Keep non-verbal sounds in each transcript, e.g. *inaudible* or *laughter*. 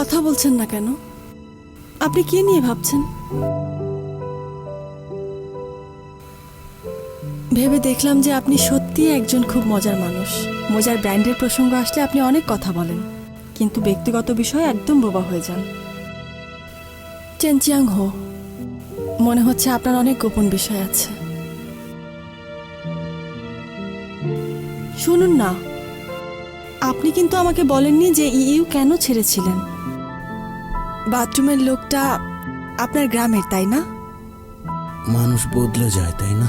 কথা বলছেন না কেন? আপনি কি নিয়ে ভাবছেন? ভেবে দেখলাম যে আপনি সত্যিই একজন খুব মজার মানুষ। মজার ব্র্যান্ডের প্রসঙ্গ আসলে আপনি অনেক কথা বলেন, কিন্তু ব্যক্তিগত বিষয়ে একদম বোবা হয়ে যান। চেনচিয়াং হো, মনে হচ্ছে আপনার অনেক গোপন বিষয় আছে। শুনুন না আপনি কিন্তু আমাকে বলেননি যে ইইউ কেন ছেড়েছিলেন। বাথরুমের লোকটা আপনার গ্রামের তাই না? মানুষ বদলে যায় তাই না?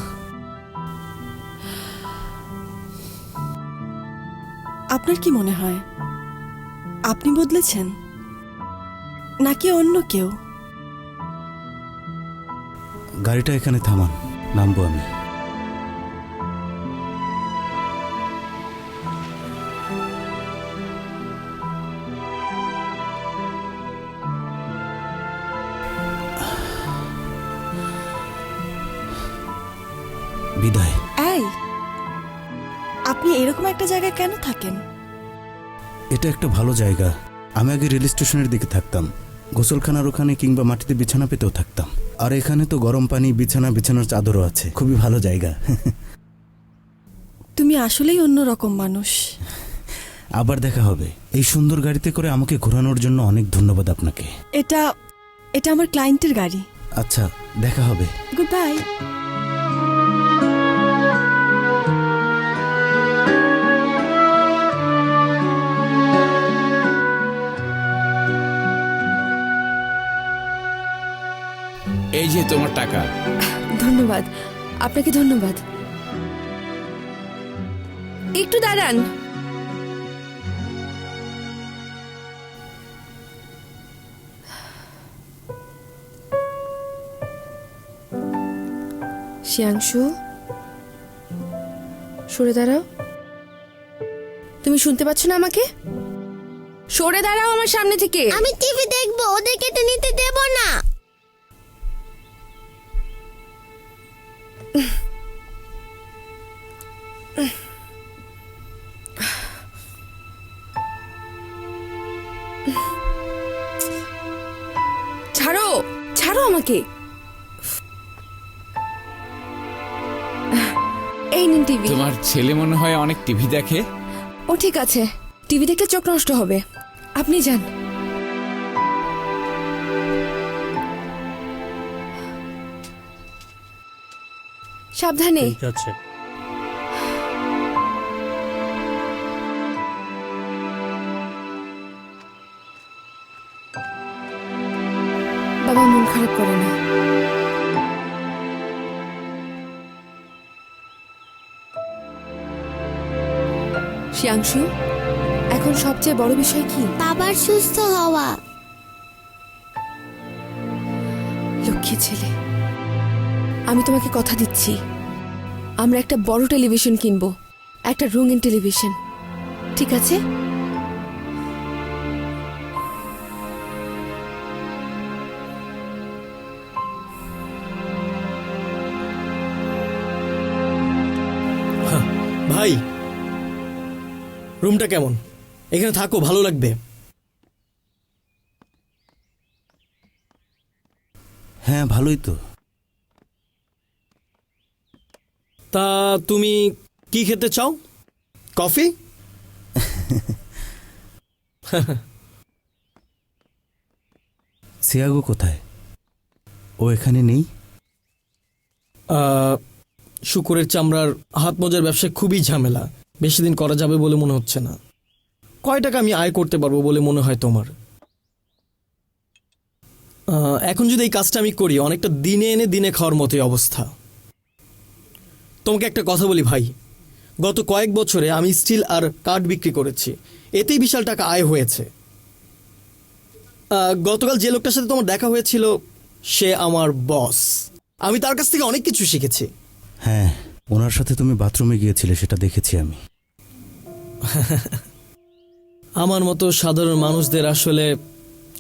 আপনার কি মনে হয়? আপনি বদলেছেন? নাকি অন্য কেউ? গাড়িটা এখানে থামান নামবো আমি। একটা জায়গায় কেন থাকেন? এটা একটা ভালো জায়গা। আমি আগে রেল স্টেশনের দিকে থাকতাম। গোসলখানার ওখানে কিংবা মাটিতে বিছানা পেতেও থাকতাম। আর এখানে তো গরম পানি বিছানা বিছানার চাদরও আছে। খুবই ভালো জায়গা। তুমি আসলেই অন্য রকম মানুষ। আবার দেখা হবে। এই সুন্দর গাড়িতে করে আমাকে ঘোরানোর জন্য অনেক ধন্যবাদ আপনাকে। এটা এটা আমার ক্লায়েন্টের গাড়ি। আচ্ছা দেখা হবে। গুড বাই যে তোমার টাকা। ধন্যবাদ আপনাকে ধন্যবাদ। একটু দাঁড়ান। শিয়াংশু সরে দাঁড়াও। তুমি শুনতে পাচ্ছ না আমাকে? সরে দাঁড়াও আমার সামনে থেকে। আমি টিভি দেখব ওদেরকে তো নিতে দেব না। আমাকে এই নিন টিভি। তোমার ছেলে মনে হয় অনেক টিভি দেখে। ও ঠিক আছে। টিভি দেখলে চোখ নষ্ট হবে। আপনি যান। সাবধানে। ঠিক আছে। বাবা মন খারাপ করে না। শিয়াংশু এখন সবচেয়ে বড় বিষয় কি? বাবার সুস্থ হওয়া। লক্ষ্মী ছেলে আমি তোমাকে কথা দিচ্ছি। আমরা একটা বড় টেলিভিশন কিনবো একটা রঙিন টেলিভিশন। ঠিক আছে? রুমটা কেমন? এখানে থাকো ভালো লাগবে। হ্যাঁ ভালোই তো। তা তুমি কি খেতে চাও? কফি? সিয়াগো কোথায়? ও এখানে নেই? শুকুরের চামড়ার হাত মোজার ব্যবসায় খুবই ঝামেলা। বেশি দিন করা যাবে বলে মনে হচ্ছে না। কয় টাকা আমি আয় করতে পারব বলে মনে হয় তোমার? এখন যদি এই কাজটা আমি করি, অনেকটা দিনে এনে দিনে খাওয়ার মতোই অবস্থা। তোমাকে একটা কথা বলি ভাই। গত কয়েক বছরে আমি স্টিল আর কাঠ বিক্রি করেছি। এতেই বিশাল টাকা আয় হয়েছে। গতকাল যে লোকটার সাথে তোমার দেখা হয়েছিল, সে আমার বস। আমি তার কাছ থেকে অনেক কিছু শিখেছি। হ্যাঁ ওনার সাথে তুমি বাথরুমে গিয়েছিলে, সেটা দেখেছি আমি। *laughs* আমার মতো সাধারণ মানুষদের আসলে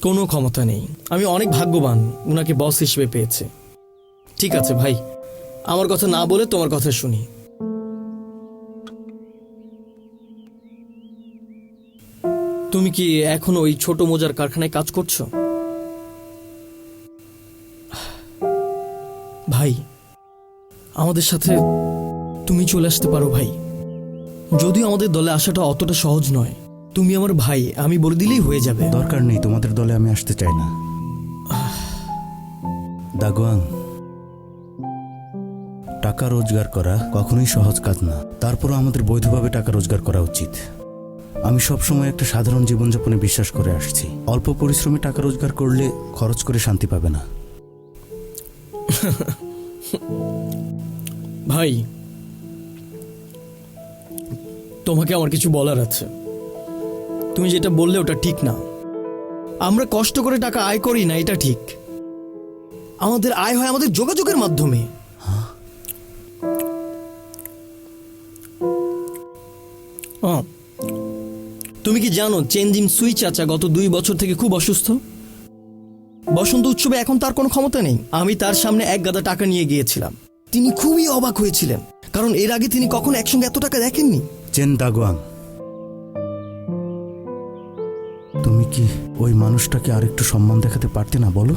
কোনো ক্ষমতা নেই। আমি অনেক ভাগ্যবান ওনাকে বস হিসেবে পেয়েছে। ঠিক আছে ভাই, আমার কথা না বলে তোমার কথা শুনি। তুমি কি এখনও ওই ছোট মোজার কারখানায় কাজ করছ? ভাই, আমাদের সাথে তুমি চলে আসতে পারো ভাই। যদিও আমাদের দলে আসাটা অতটা সহজ নয়। তুমি আমার ভাই আমি বলে দিলেই হয়ে যাবে। দরকার নেই তোমাদের দলে আমি আসতে চাই না। দাগোয়াং টাকা রোজগার করা কখনোই সহজ কাজ না। তারপরও আমাদের বৈধভাবে টাকা রোজগার করা উচিত। আমি সবসময় একটা সাধারণ জীবনযাপনে বিশ্বাস করে আসছি। অল্প পরিশ্রমে টাকা রোজগার করলে খরচ করে শান্তি পাবে না। ভাই তোমাকে আমার কিছু বলার আছে। তুমি যেটা বললে ওটা ঠিক না। আমরা কষ্ট করে টাকা আয় করি না, এটা ঠিক। আমাদের আয় হয় আমাদের যোগাযোগের মাধ্যমে। তুমি কি জানো চেঞ্জিং সুই চাচা গত দুই বছর থেকে খুব অসুস্থ? বসন্ত উৎসবে এখন তার কোনো ক্ষমতা নেই। আমি তার সামনে এক গাদা টাকা নিয়ে গিয়েছিলাম। তিনি খুবই অবাক হয়েছিলেন, কারণ এর আগে তিনি কখনো একসঙ্গে এত টাকা দেখেননি। চেন দাগোয়াং তুমি কি ওই মানুষটাকে আরেকটু সম্মান দেখাতে পারতে না, বলো?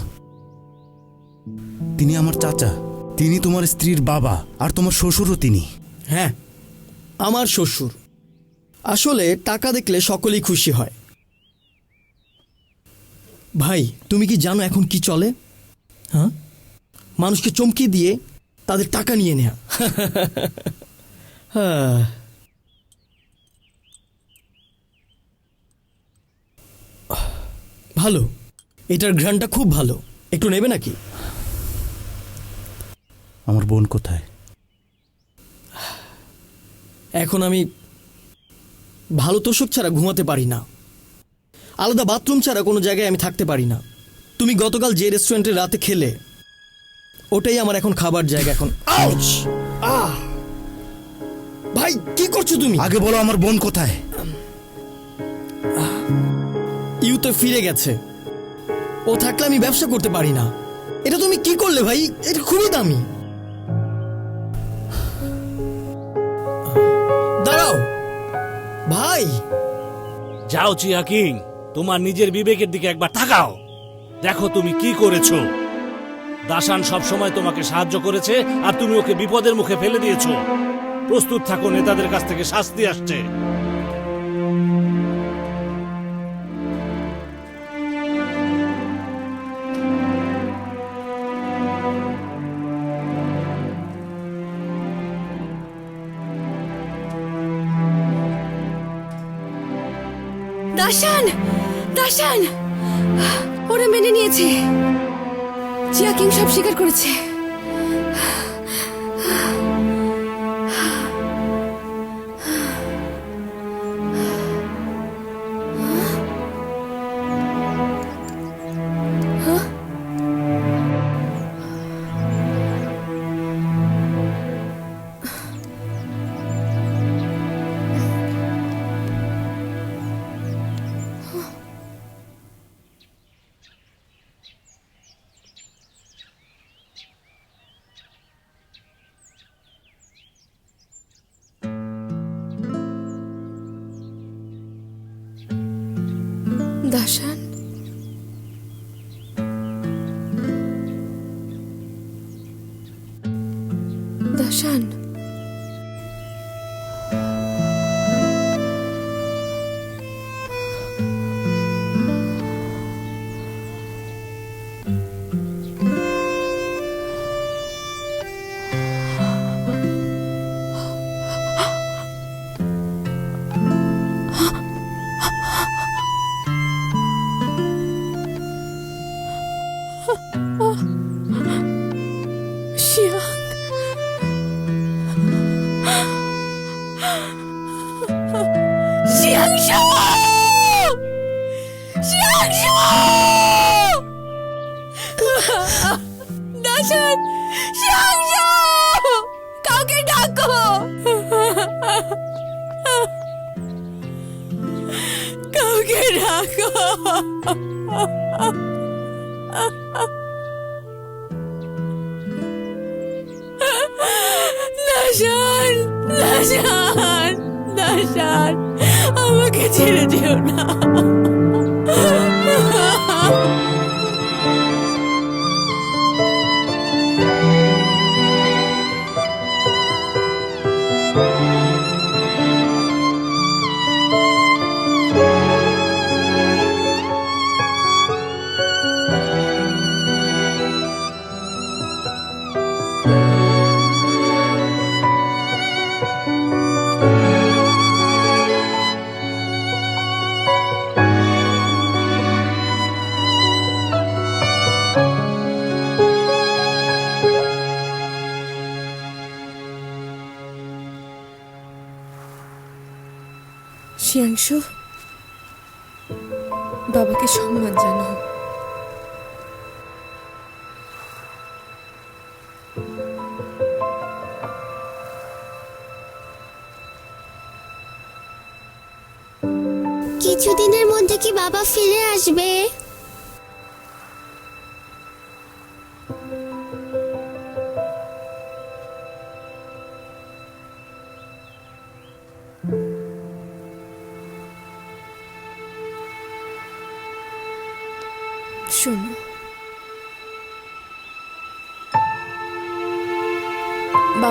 তিনি আমার চাচা। তিনি তোমার স্ত্রীর বাবা আর তোমার শ্বশুরও তিনি। হ্যাঁ আমার শ্বশুর। আসলে টাকা দেখলে সকলেই খুশি হয়। ভাই, তুমি কি জানো এখন কি চলে? হ্যাঁ? মানুষকে চমকিয়ে দিয়ে তাদের টাকা নিয়ে নেয়া। *laughs* হ্যাঁ ভালো। এটার ঘ্রাণটা খুব ভালো। একটু নেবে নাকি? আমার বোন কোথায়? এখন আমি ভালো তোষক ছাড়া ঘুমাতে পারি না। আলাদা বাথরুম ছাড়া কোনো জায়গায় আমি থাকতে পারি না। তুমি গতকাল যে রেস্টুরেন্টে রাতে খেলে ওটাই আমার এখন খাবার জায়গা এখন! ভাই কি করছ তুমি? আগে বলো আমার বোন কোথায়? ইউ ফিরে গেছে। ও থাকলে আমি ব্যবসা করতে পারি না। এটা তুমি কি করলে ভাই? এটা খুবই দামি। দাঁড়াও। ভাই। যাও চিয়া তোমার নিজের বিবেকের দিকে একবার তাকাও। দেখো তুমি কি করেছ। দাসান সব সময় তোমাকে সাহায্য করেছে, আর তুমি ওকে বিপদের মুখে ফেলে দিয়েছ। প্রস্তুত থাকো, নেতাদের কাছ থেকে শাস্তি আসছে। দাশান দাশান। ওরা মেনে নিয়েছে। জিয়া কিং সব স্বীকার করেছে। দাসান আমাকে ছেড়ে যেও শিয়াংশু বাবাকে সম্মান জানাও। কিছুদিনের মধ্যে কি বাবা ফিরে আসবে?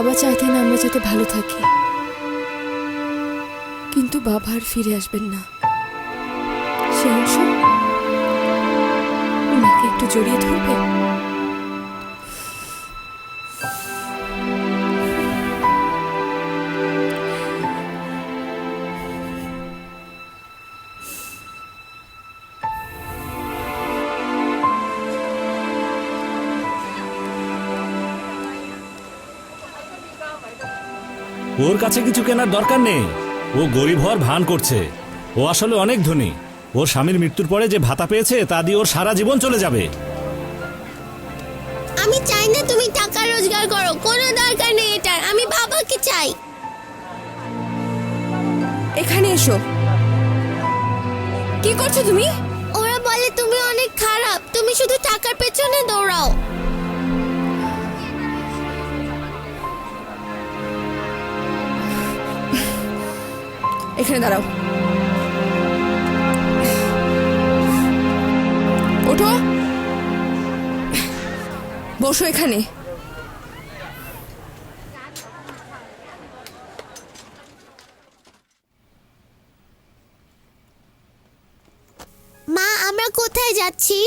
বাবা চাইতেন আমরা যাতে ভালো থাকি। কিন্তু বাবা আর ফিরে আসবেন না। সে অংশ একটু জড়িয়ে ধরবে? ওর কাছে কিছু কেনার দরকার নেই। ও গরিব হওয়ার ভান করছে। ও আসলে অনেক ধনী। ওর স্বামীর মৃত্যুর পরে যে ভাতা পেয়েছে তা দিয়ে ওর সারা জীবন চলে যাবে। আমি চাই না তুমি টাকা রোজগার করো। কোনো দরকার নেই এটার। আমি বাবাকে চাই। এখানে এসো। কি করছ তুমি? ওরা বলে তুমি অনেক খারাপ। তুমি শুধু টাকার পেছনে দৌড়াও। এখানে দাঁড়াও। ওঠো। বসো এখানে। মা, আমরা কোথায় যাচ্ছি?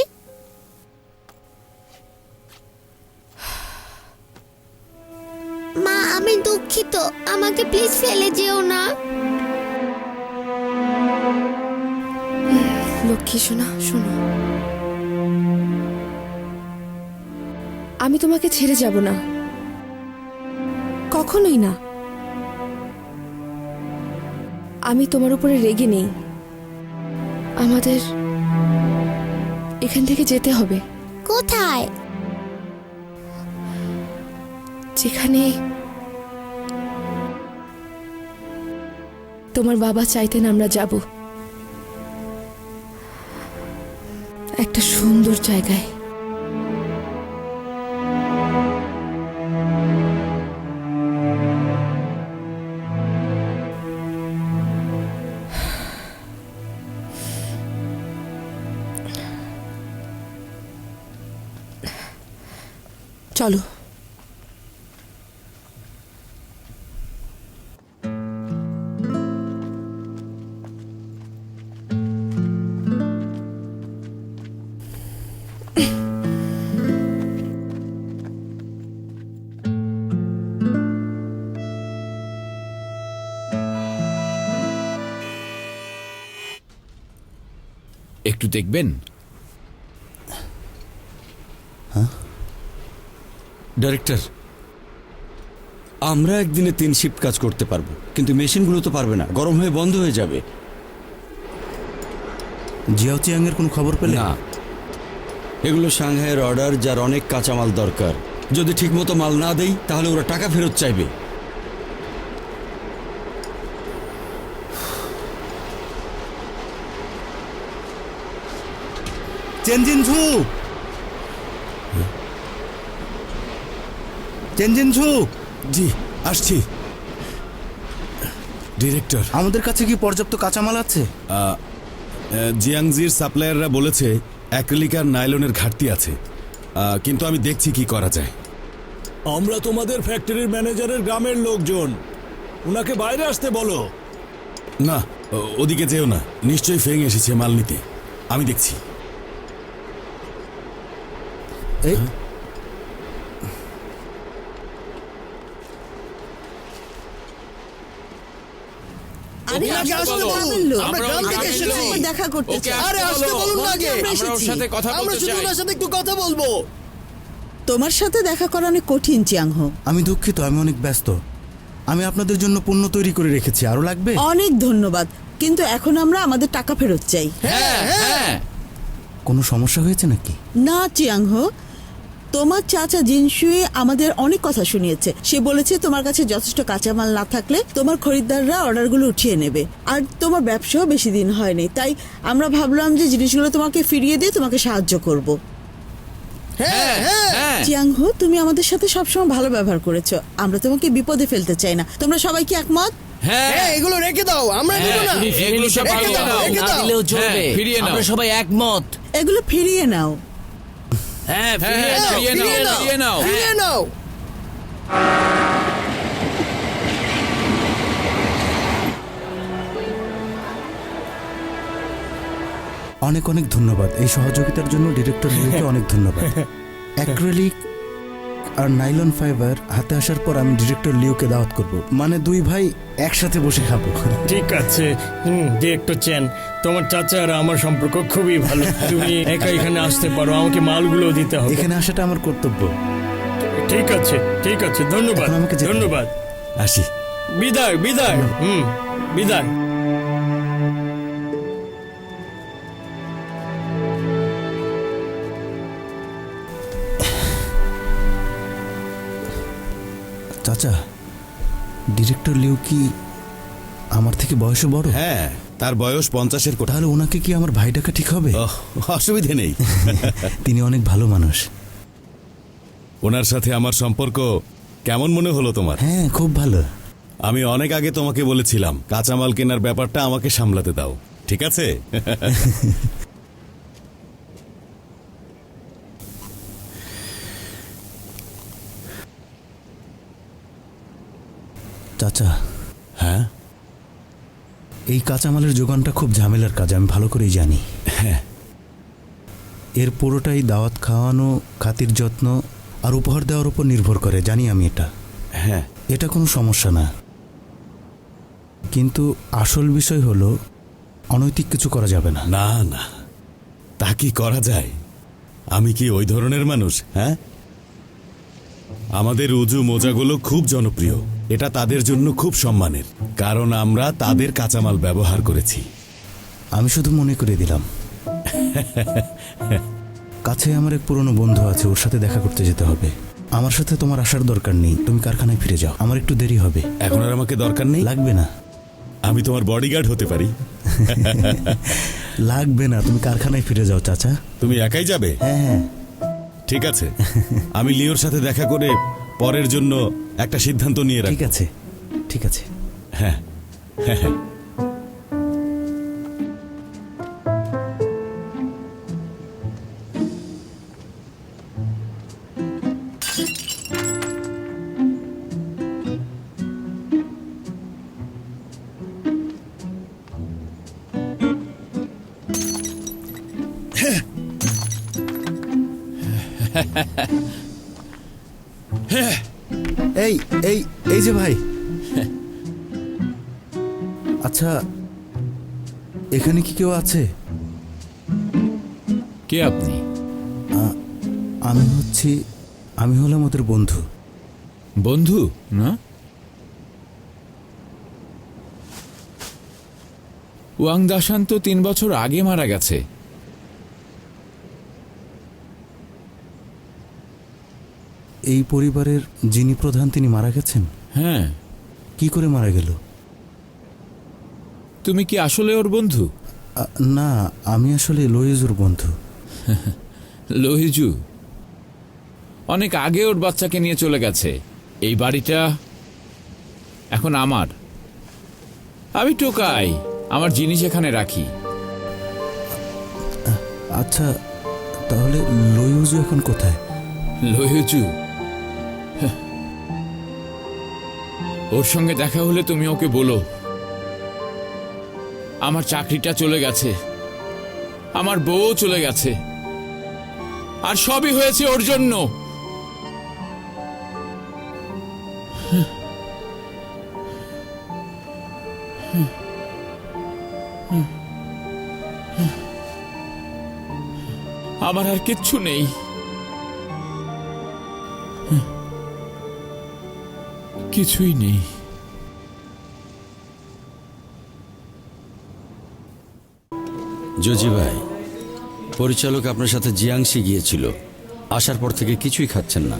মা, আমি দুঃখিত। আমাকে প্লিজ ফেলে যেও না। লক্ষ্মী শোনা শোনো। আমি তোমাকে ছেড়ে যাব না। কখনোই না। আমি তোমার উপরে রেগে নেই। আমাদের এখান থেকে যেতে হবে। কোথায়? যেখানে তোমার বাবা চাইতেন আমরা যাব। একটা সুন্দর জায়গায়। চলো। একটু দেখবেন ডাইরেক্টর আমরা একদিনে তিন শিফট কাজ করতে পারব কিন্তু মেশিনগুলো তো পারবে না। গরম হয়ে বন্ধ হয়ে যাবে। জিয়াও চিয়াং কোনো খবর পেলে? না। এগুলো সাংহাইয়ের অর্ডার যার অনেক কাঁচামাল দরকার। যদি ঠিকমতো মাল না দেই তাহলে ওরা টাকা ফেরত চাইবে। চেনজিন ঝু চেনজিন ঝু জি আসছি। ডিরেক্টর আমাদের কাছে কি পর্যাপ্ত কাঁচামাল আছে? জিয়াংজির সাপ্লায়াররা বলেছে অ্যাক্রিলিক আর নাইলনের ঘাটতি আছে। আহ, কিন্তু আমি দেখছি কি করা যায়। আমরা তোমাদের ফ্যাক্টরির ম্যানেজারের গ্রামের লোকজন। উনাকে বাইরে আসতে বলো। না ও- ওদিকে যেও না। নিশ্চয়ই ফেং এসেছে মাল নিতে। আমি দেখছি। এই। আরে আসতে বলুন। আমরা গ্রাম থেকে এসেছি। দেখা করতে চাই। আরে আসতে বলুন। আগে। আমরা ওর সাথে কথা আমরা শুধু চাই সাথে একটু কথা বলব। তোমার সাথে দেখা করা অনেক কঠিন চিয়াংহ। আমি দুঃখিত আমি অনেক ব্যস্ত। আমি আপনাদের জন্য পণ্য তৈরি করে রেখেছি। আরও লাগবে? অনেক ধন্যবাদ। কিন্তু এখন আমরা আমাদের টাকা ফেরত চাই। হ্যাঁ। হ্যাঁ। কোনো সমস্যা হয়েছে নাকি? না চিয়াংহ। তোমার চাচা জিনসুয়ে আমাদের অনেক কথা শুনিয়েছে। সে বলেছে তোমার কাছে যথেষ্ট কাঁচামাল না থাকলে তোমার খরিদ্দাররা অর্ডারগুলো উঠিয়ে নেবে। আর তোমার ব্যবসাও বেশি দিন হয়নি। তাই আমরা ভাবলাম যে জিনিসগুলো তোমাকে ফিরিয়ে দিয়ে তোমাকে সাহায্য করব। হ্যাঁ হ্যাঁ চিয়াংহ তুমি আমাদের সাথে সবসময় ভালো ব্যবহার করেছ। আমরা তোমাকে বিপদে ফেলতে চাই না। তোমরা সবাই কি একমত? হ্যাঁ। হ্যাঁ এগুলো রেখে দাও। আমরা নেব না। এগুলো সব রেখে দাও, রেখে দাও। হ্যাঁ, ফিরিয়ে নাও। সবাই একমত। এগুলো ফিরিয়ে নাও। হ্যাঁ হ্যাঁ ফিরিয়ে নাও ফিরিয়ে নাও। ফিরিয়ে নাও। অনেক অনেক ধন্যবাদ। এই সহযোগিতার জন্য ডিরেক্টর লিওকে অনেক ধন্যবাদ। *laughs* অ্যাক্রিলিক আর নাইলন ফাইবার হাতে আসার পর আমি ডিরেক্টর লিওকে দাওয়াত করব। মানে দুই ভাই একসাথে বসে খাব। ঠিক আছে। হুম ডিরেক্টর চেন। তোমার চাচা আর আমার সম্পর্ক খুবই ভালো। তুমি একা এখানে আসতে পারো আমাকে মালগুলো দিতে হবে। এখানে আসাটা আমার কর্তব্য। ঠিক আছে ঠিক আছে ধন্যবাদ আমাকে ধন্যবাদ। আসি। বিদায় বিদায়। হুম বিদায়। ডিরেক্টর লিউ কি আমার থেকে বয়সে বড়? হ্যাঁ তার বয়স পঞ্চাশের কোঠা তাহলে ওনাকে কি আমার ভাই ডাকা ঠিক হবে? অসুবিধে নেই। *laughs* তিনি অনেক ভালো মানুষ। ওনার সাথে আমার সম্পর্ক কেমন মনে হলো তোমার? হ্যাঁ খুব ভালো। আমি অনেক আগে তোমাকে বলেছিলাম কাঁচামাল কেনার ব্যাপারটা আমাকে সামলাতে দাও। ঠিক আছে? *laughs* চাচা। হ্যাঁ? এই কাঁচামালের যোগানটা খুব ঝামেলার কাজ আমি ভালো করেই জানি। হ্যাঁ। এর পুরোটাই দাওয়াত খাওয়ানো খাতির যত্ন আর উপহার দেওয়ার উপর নির্ভর করে জানি আমি এটা। হ্যাঁ। এটা কোনো সমস্যা না। কিন্তু আসল বিষয় হলো অনৈতিক কিছু করা যাবে না। না না। তা কি করা যায়? আমি কি ওই ধরনের মানুষ হ্যাঁ? আমাদের উজু মোজাগুলো খুব জনপ্রিয়। এটা তাদের জন্য খুব সম্মানের কারণ আমরা তাদের কাঁচামাল ব্যবহার করেছি। আমি শুধু মনে করে দিলাম। কাছে আমার এক পুরনো বন্ধু আছে ওর সাথে দেখা করতে যেতে হবে। আমার সাথে তোমার আসার দরকার নেই তুমি কারখানায় ফিরে যাও। আমার একটু দেরি হবে। এখন আর আমাকে দরকার নেই? লাগবে না। আমি তোমার বডিগার্ড হতে পারি। লাগবে না তুমি কারখানায় ফিরে যাও চাচা। তুমি একাই যাবে? হ্যাঁ হ্যাঁ। ঠিক আছে। আমি লিওর সাথে দেখা করে পরের জন্য একটা সিদ্ধান্ত নিয়ে ঠিক আছে ঠিক আছে। হ্যাঁ হ্যাঁ হ্যাঁ। আচ্ছা এখানে কি কেউ আছে? কে আপনি? আমি হচ্ছি আমি হলাম ওদের বন্ধু। বন্ধু? না? ওয়াং দাসান তো তিন বছর আগে মারা গেছে। এই পরিবারের যিনি প্রধান তিনি মারা গেছেন? হ্যাঁ। কি করে মারা গেল? তুমি কি আসলে ওর বন্ধু? না আমি আসলে লইজুর বন্ধু। *laughs* লোহিজু? অনেক আগে ওর বাচ্চাকে নিয়ে চলে গেছে। এই বাড়িটা এখন আমার। আমি টোকাই আমার জিনিস এখানে রাখি। আচ্ছা তাহলে লইজু এখন কোথায়? লোহিজু? ওর সঙ্গে দেখা হলে তুমি ওকে বলো। আমার চাকরিটা চলে গেছে। আমার বউ চলে গেছে। আর সবই হয়েছে ওর জন্য। আমার আর কিচ্ছু নেই। কিছুই নেই। জজি ভাই পরিচালক আপনার সাথে জিয়াংসি গিয়েছিল। আসার পর থেকে কিছুই খাচ্ছেন না।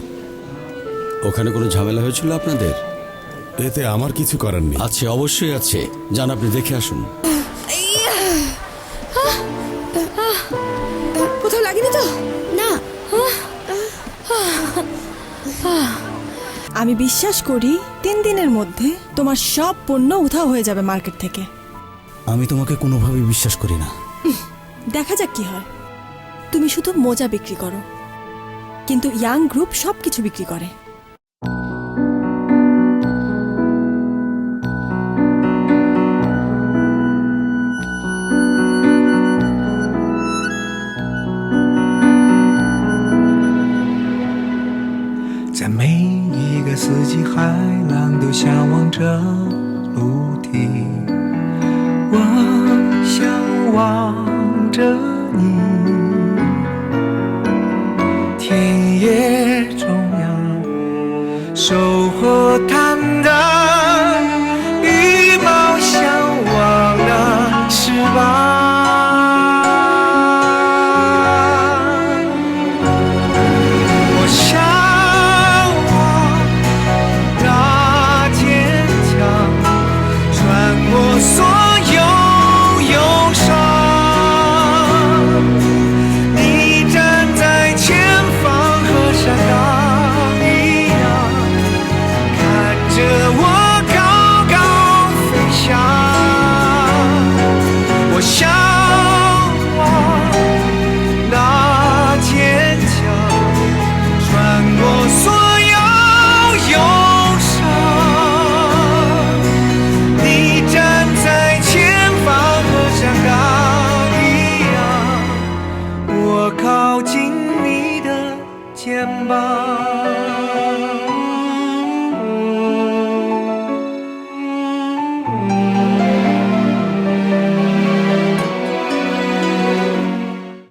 ওখানে কোনো ঝামেলা হয়েছিল আপনাদের? এতে আমার কিছু করার নেই। আছে অবশ্যই আছে। যান আপনি দেখে আসুন। কোথাও লাগেনি তো? না। আমি বিশ্বাস করি তিন দিনের মধ্যে তোমার সব পণ্য উধাও হয়ে যাবে মার্কেট থেকে। আমি তোমাকে কোনোভাবেই বিশ্বাস করি না। দেখা যাক কি হয় তুমি শুধু মোজা বিক্রি করো কিন্তু ইয়াং গ্রুপ সব কিছু বিক্রি করে在每一个四季，海浪都向往着陆地。 着你，